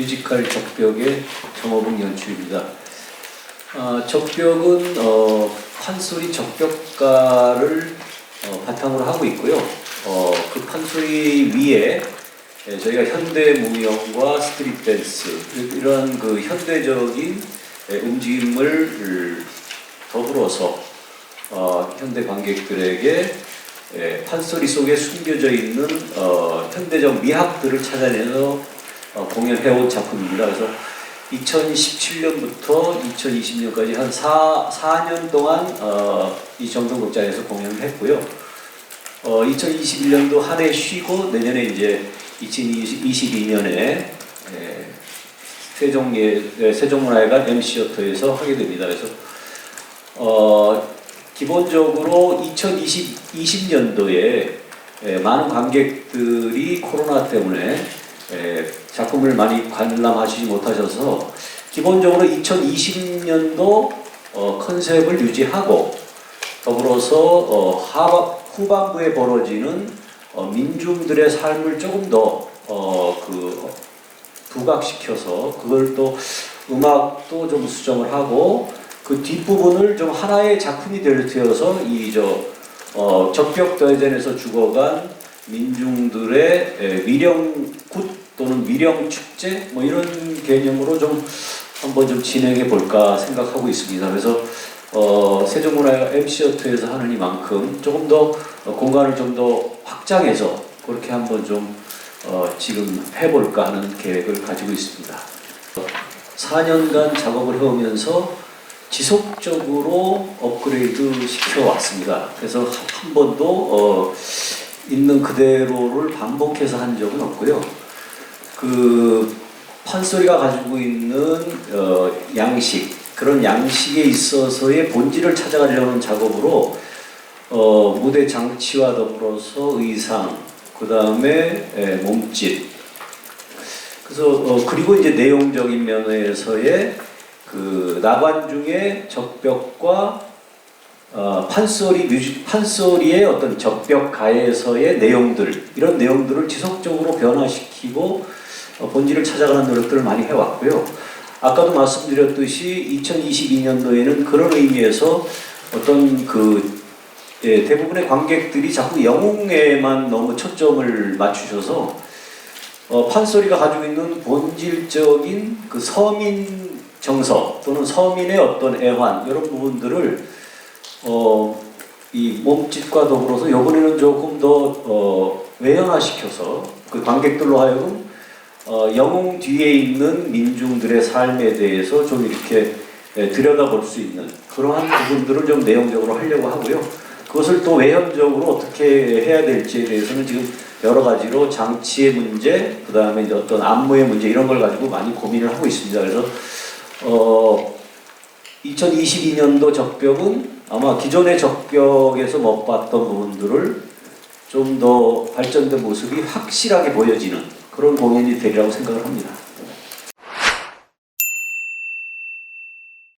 뮤지컬 적벽의 정호봉 연출입니다. 아, 적벽은 어, 판소리 적벽가를 어, 바탕으로 하고 있고요. 어, 그 판소리 위에 예, 저희가 현대 무용과 스트릿 댄스 이런 그 현대적인 예, 움직임을 더불어서 어, 현대 관객들에게 예, 판소리 속에 숨겨져 있는 어, 현대적 미학들을 찾아내서 어, 공연해온 작품입니다. 그래서 2017년부터 2020년까지 한 4, 4년 동안 어, 이 정동 극장에서 공연을 했고요. 어, 2021년도 한 해 쉬고 내년에 이제 2022년에 예, 세종예 예, 세종문화회관 MC어터에서 하게 됩니다. 그래서 어, 기본적으로 2020년도에 예, 많은 관객들이 코로나 때문에 예, 작품을 많이 관람하시지 못하셔서 기본적으로 2020년도 어, 컨셉을 유지하고 더불어서 어, 후반부에 벌어지는 어, 민중들의 삶을 조금 더그 부각시켜서 그걸 또 음악도 좀 수정을 하고 그 뒷부분을 좀 하나의 작품이 될 되어서 이저 어, 적벽 대전에서 죽어간 민중들의 에, 미령 굿 또는 미령 축제 뭐 이런 개념으로 좀 한번 좀 진행해 볼까 생각하고 있습니다. 그래서 어, 세종문화 MC어트에서 하는 이만큼 조금 더 어, 공간을 좀 더 확장해서 그렇게 한번 좀 어, 지금 해볼까 하는 계획을 가지고 있습니다. 4년간 작업을 해오면서 지속적으로 업그레이드 시켜왔습니다. 그래서 한 번도 어, 있는 그대로를 반복해서 한 적은 없고요. 그 판소리가 가지고 있는 어, 양식 그런 양식에 있어서의 본질을 찾아가려는 작업으로 어, 무대 장치와 더불어서 의상 그 다음에 몸짓. 그래서 어, 그리고 이제 내용적인 면에서의 그 나관중의 적벽과 어, 판소리 뮤직 판소리의 어떤 적벽 가에서의 내용들 이런 내용들을 지속적으로 변화시키고 어, 본질을 찾아가는 노력들을 많이 해왔고요. 아까도 말씀드렸듯이 2022년도에는 그런 의미에서 어떤 그 예, 대부분의 관객들이 자꾸 영웅에만 너무 초점을 맞추셔서 어, 판소리가 가지고 있는 본질적인 그 서민 정서 또는 서민의 어떤 애환 이런 부분들을 어, 이 몸짓과 더불어서 이번에는 조금 더 어, 외연화시켜서 그 관객들로 하여금 어, 영웅 뒤에 있는 민중들의 삶에 대해서 좀 이렇게 예, 들여다볼 수 있는 그러한 부분들을 좀 내용적으로 하려고 하고요. 그것을 또 외형적으로 어떻게 해야 될지에 대해서는 지금 여러 가지로 장치의 문제, 그 다음에 어떤 안무의 문제 이런 걸 가지고 많이 고민을 하고 있습니다. 그래서 어, 2022년도 적벽은 아마 기존의 적벽에서 못 봤던 부분들을 좀 더 발전된 모습이 확실하게 보여지는 그런 공연이 되리라고 생각을 합니다.